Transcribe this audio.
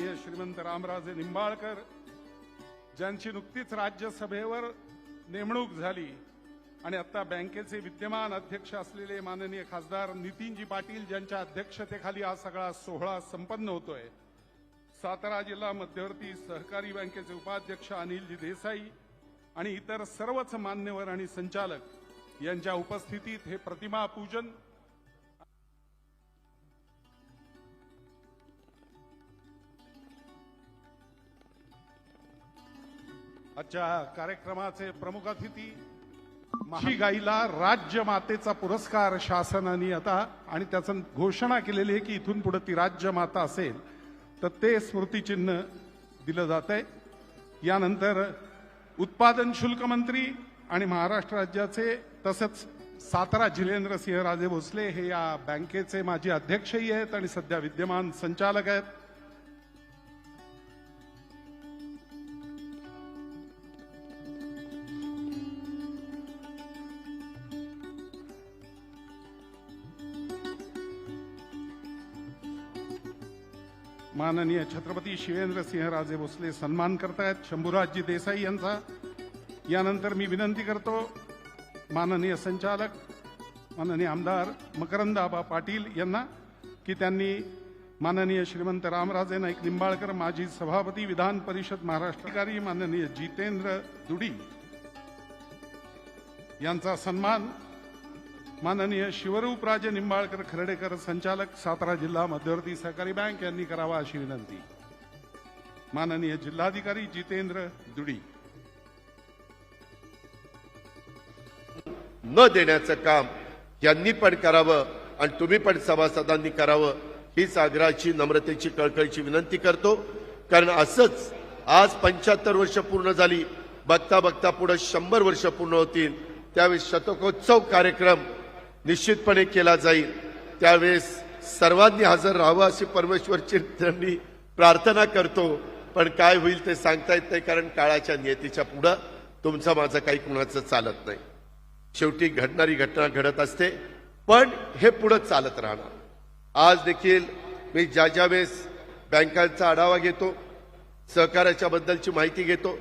श्रीमंत रामराजे निंबाळकर ज्यांची नुकतीच राज्यसभेवर नेमणूक झाली आणि आता बँकेचे विद्यमान अध्यक्ष असलेले माननीय खासदार नितीनजी पाटील ज्यांच्या अध्यक्षतेखाली हा सगळा सोहळा संपन्न होतोय. सातारा जिल्हा मध्यवर्ती सहकारी बँकेचे उपाध्यक्ष अनिलजी देसाई आणि इतर सर्वच मान्यवर आणि संचालक यांच्या उपस्थितीत हे प्रतिमा पूजन आजच्या कार्यक्रमाचे प्रमुख अतिथी माही गाईला राज्य मातेचा पुरस्कार शासनाने आता आणि त्याचं घोषणा केलेली आहे की इथून पुढे ती राज्य माता असेल तर ते स्मृतिचिन्ह दिलं जात आहे. यानंतर उत्पादन शुल्क मंत्री आणि महाराष्ट्र राज्याचे तसंच सातारा जिलेंद्र सिंह राजे भोसले हे या बँकेचे माजी अध्यक्षही आहेत आणि सध्या विद्यमान संचालक आहेत. माननीय छत्रपती शिवेंद्र सिंहराजे भोसले सन्मान करतायत. शंभूराजजी देसाई यांचा. यानंतर मी विनंती करतो माननीय संचालक माननीय आमदार मकरंद आबा पाटील यांना की त्यांनी माननीय श्रीमंत रामराजे नाईक निंबाळकर माजी सभापती विधान परिषद महाराष्ट्रकारी माननीय जितेंद्र दुडी यांचा सन्मान माननीय शिवरूपराजे निंबाळकर खर्डेकर संचालक सातारा जिल्हा मध्यवर्ती सहकारी बँक यांनी करावा अशी विनंती. माननीय जिल्हाधिकारी जितेंद्र दुडी. न देण्याचं काम यांनी पण करावं आणि तुम्ही पण सभासदांनी करावं हीच आग्रहाची नम्रतेची कळकळीची विनंती करतो. कारण असंच आज पंच्याहत्तर वर्ष पूर्ण झाली बघता बघता पुढे शंभर वर्ष पूर्ण होतील. त्यावेळी शतकोत्सव कार्यक्रम निश्चितपणे केला जाईल. त्यावेळेस सर्वांनी हजर राहावं अशी परमेश्वरची मी प्रार्थना करतो. पण काय होईल ते सांगता येत नाही कारण काळाच्या नियतीच्या पुढं तुमचं माझं काही कुणाचं चालत नाही. शेवटी घडणारी घटना घडत असते पण हे पुढं चालत राहणार. आज देखील मी ज्या ज्या वेळेस बँकांचा आढावा घेतो सहकार्याच्या बद्दलची माहिती घेतो.